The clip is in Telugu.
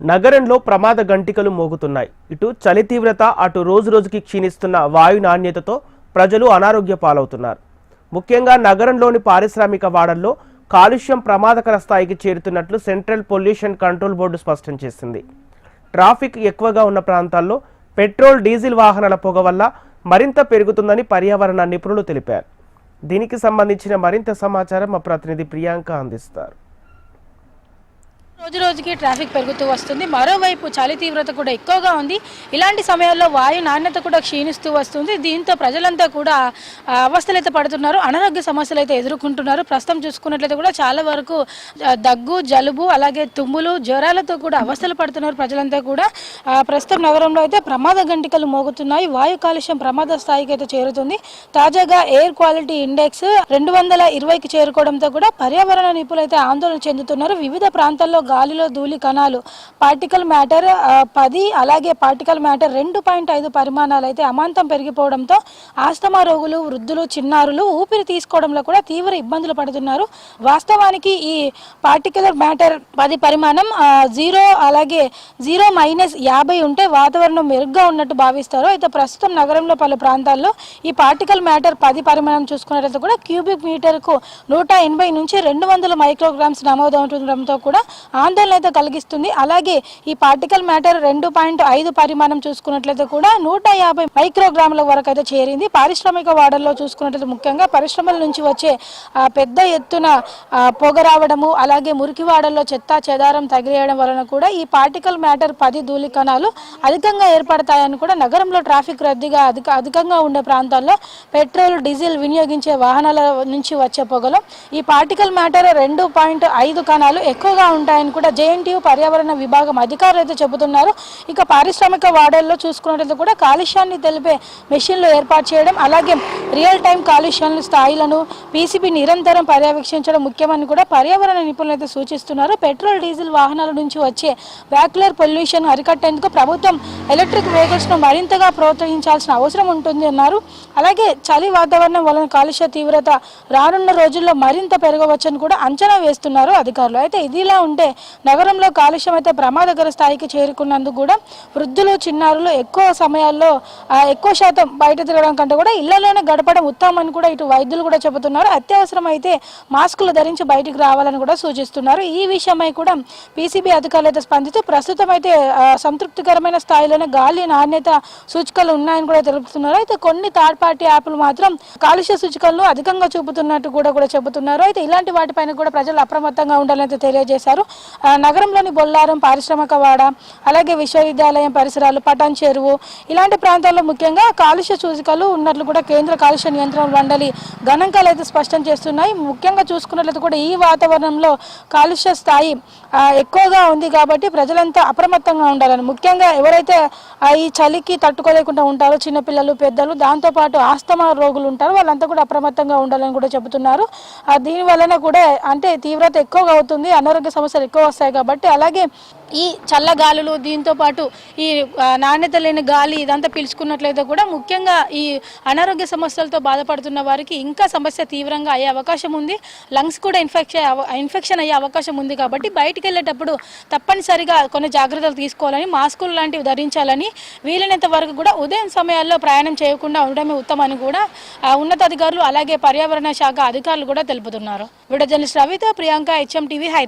నగరంలో ప్రమాద గంటికలు మోగుతున్నాయి. ఇటు చలి తీవ్రత అటు రోజు రోజుకి క్షీణిస్తున్న వాయు నాణ్యతతో ప్రజలు అనారోగ్య పాలవుతున్నారు. ముఖ్యంగా నగరంలోని పారిశ్రామిక వాడల్లో కాలుష్యం ప్రమాదకర స్థాయికి చేరుతున్నట్లు సెంట్రల్ పొల్యూషన్ కంట్రోల్ బోర్డు స్పష్టం చేసింది. ట్రాఫిక్ ఎక్కువగా ఉన్న ప్రాంతాల్లో పెట్రోల్ డీజిల్ వాహనాల పొగ వల్ల మరింత పెరుగుతుందని పర్యావరణ నిపుణులు తెలిపారు. దీనికి సంబంధించిన మరింత సమాచారం మా ప్రతినిధి ప్రియాంక అందిస్తారు. రోజు రోజుకి ట్రాఫిక్ పెరుగుతూ వస్తుంది. మరోవైపు చలి తీవ్రత కూడా ఎక్కువగా ఉంది. ఇలాంటి సమయాల్లో వాయు నాణ్యత కూడా క్షీణిస్తూ వస్తుంది. దీంతో ప్రజలంతా కూడా అవస్థలు అయితే పడుతున్నారు. అనారోగ్య సమస్యలు అయితే ఎదుర్కొంటున్నారు. ప్రస్తుతం చూసుకున్నట్లయితే కూడా చాలా వరకు దగ్గు జలుబు అలాగే తుమ్ములు జ్వరాలతో కూడా అవస్థలు పడుతున్నారు ప్రజలంతా కూడా. ప్రస్తుతం నగరంలో అయితే ప్రమాద గంటికలు మోగుతున్నాయి. వాయు కాలుష్యం ప్రమాద స్థాయికి అయితే చేరుతుంది. తాజాగా ఎయిర్ క్వాలిటీ ఇండెక్స్ రెండు వందల ఇరవైకి చేరుకోవడంతో కూడా పర్యావరణ నిపుణులు అయితే ఆందోళన చెందుతున్నారు. వివిధ ప్రాంతాల్లో గాలిలో ధూళి కణాలు. పార్టికల్ మ్యాటర్ పది అలాగే పార్టికల్ మ్యాటర్ రెండు పాయింట్ ఐదు పరిమాణాలు అయితే అమాంతం పెరిగిపోవడంతో ఆస్తమా రోగులు వృద్ధులు చిన్నారులు ఊపిరి తీసుకోవడంలో కూడా తీవ్ర ఇబ్బందులు పడుతున్నారు. వాస్తవానికి ఈ పార్టికులర్ మ్యాటర్ పది పరిమాణం జీరో అలాగే జీరో మైనస్ యాభై ఉంటే వాతావరణం మెరుగ్గా ఉన్నట్టు భావిస్తారు. అయితే ప్రస్తుతం నగరంలో పలు ప్రాంతాల్లో ఈ పార్టికల్ మ్యాటర్ పది పరిమాణం చూసుకున్నట్లయితే కూడా క్యూబిక్ మీటర్కు నూట ఎనభై నుంచి రెండు వందల మైక్రోగ్రామ్స్ నమోదవుతుండడంతో కూడా ఆందోళన అయితే కలిగిస్తుంది. అలాగే ఈ పార్టికల్ మ్యాటర్ రెండు పాయింట్ ఐదు పరిమాణం చూసుకున్నట్లయితే కూడా నూట యాభై మైక్రోగ్రాముల వరకు అయితే చేరింది. పారిశ్రామిక వాడల్లో చూసుకున్నట్లయితే ముఖ్యంగా పరిశ్రమల నుంచి వచ్చే పెద్ద ఎత్తున పొగ రావడము అలాగే మురికి వాడల్లో చెత్త చెదారం తగిలేయడం వలన కూడా ఈ పార్టికల్ మ్యాటర్ పది ధూళి కణాలు అధికంగా ఏర్పడతాయని కూడా నగరంలో ట్రాఫిక్ రద్దీగా అధిక అధికంగా ఉండే ప్రాంతాల్లో పెట్రోల్ డీజిల్ వినియోగించే వాహనాల నుంచి వచ్చే పొగలో ఈ పార్టికల్ మ్యాటర్ రెండు పాయింట్ ఐదు కణాలు ఎక్కువగా ఉంటాయని కూడా జేఎన్టీయూ పర్యావరణ విభాగం అధికారులు అయితే చెబుతున్నారు. ఇక పారిశ్రామిక వాడల్లో చూసుకున్నట్లయితే కూడా కాలుష్యాన్ని తెలిపే మెషిన్లు ఏర్పాటు చేయడం అలాగే రియల్ టైం కాలుష్యాల స్థాయిలను పీసీబీ నిరంతరం పర్యవేక్షించడం ముఖ్యమని కూడా పర్యావరణ నిపుణులైతే సూచిస్తున్నారు. పెట్రోల్ డీజిల్ వాహనాల నుంచి వచ్చే వ్యాక్యులర్ పొల్యూషన్ అరికట్టేందుకు ప్రభుత్వం ఎలక్ట్రిక్ వెహికల్స్ను మరింతగా ప్రోత్సహించాల్సిన అవసరం ఉంటుంది అన్నారు. అలాగే చలి వాతావరణం వలన కాలుష్య తీవ్రత రానున్న రోజుల్లో మరింత పెరగవచ్చని కూడా అంచనా వేస్తున్నారు అధికారులు. అయితే ఇదిలా ఉంటే నగరంలో కాలుష్యం అయితే ప్రమాదకర స్థాయికి చేరుకున్నందుకు కూడా వృద్ధులు చిన్నారులు ఎక్కువ సమయాల్లో ఎక్కువ శాతం బయట తిరగడం కంటే కూడా ఇళ్ళలోనే గడప గడపడం ఉత్తమం కూడా ఇటు వైద్యులు కూడా చెబుతున్నారు. అత్యవసరం అయితే మాస్కులు ధరించి బయటికి రావాలని కూడా సూచిస్తున్నారు. ఈ విషయమై కూడా పీసీబీ అధికారులైతే స్పందిస్తూ ప్రస్తుతం అయితే సంతృప్తికరమైన స్థాయిలోనే గాలి నాణ్యత సూచికలు ఉన్నాయని కూడా తెలుపుతున్నారు. అయితే కొన్ని థర్డ్ పార్టీ యాప్లు మాత్రం కాలుష్య సూచికలను అధికంగా చూపుతున్నట్టు కూడా కూడా చెబుతున్నారు. అయితే ఇలాంటి వాటిపైన కూడా ప్రజలు అప్రమత్తంగా ఉండాలని అయితే తెలియజేశారు నగరంలోని బొల్లారం పారిశ్రామిక వాడ అలాగే విశ్వవిద్యాలయం పరిసరాలు పటాన్ చెరువు ఇలాంటి ప్రాంతాల్లో ముఖ్యంగా కాలుష్య సూచికలు ఉన్నట్లు కూడా కేంద్ర కాలుష్య నియంత్రణ మండలి గణాంకాలు అయితే స్పష్టం చేస్తున్నాయి. ముఖ్యంగా చూసుకున్నట్లయితే కూడా ఈ వాతావరణంలో కాలుష్య స్థాయి ఎక్కువగా ఉంది కాబట్టి ప్రజలంతా అప్రమత్తంగా ఉండాలని. ముఖ్యంగా ఎవరైతే ఈ చలికి తట్టుకోలేకుండా ఉంటారో చిన్నపిల్లలు పెద్దలు దాంతోపాటు ఆస్తమా రోగులు ఉంటారు వాళ్ళంతా కూడా అప్రమత్తంగా ఉండాలని కూడా చెబుతున్నారు. దీని వలన కూడా అంటే తీవ్రత ఎక్కువగా అవుతుంది అనారోగ్య సమస్యలు ఎక్కువ వస్తాయి కాబట్టి అలాగే ఈ చల్ల గాలులు దీంతో పాటు ఈ నాణ్యత లేని గాలి ఇదంతా పీల్చుకున్నట్లయితే కూడా ముఖ్యంగా ఈ అనారోగ్య సమస్యలతో బాధపడుతున్న వారికి ఇంకా సమస్య తీవ్రంగా అయ్యే అవకాశం ఉంది. లంగ్స్ కూడా ఇన్ఫెక్షన్ ఇన్ఫెక్షన్ అయ్యే అవకాశం ఉంది కాబట్టి బయటికి వెళ్ళేటప్పుడు తప్పనిసరిగా కొన్ని జాగ్రత్తలు తీసుకోవాలని మాస్కులు లాంటివి ధరించాలని వీలైనంత వరకు కూడా ఉదయం సమయాల్లో ప్రయాణం చేయకుండా ఉండడమే ఉత్తమని కూడా ఉన్నతాధికారులు అలాగే పర్యావరణ శాఖ అధికారులు కూడా తెలుపుతున్నారు. వీడియో జర్నలిస్ట్ రవితో ప్రియాంక హెచ్ఎం టీవీ హైదరాబాద్.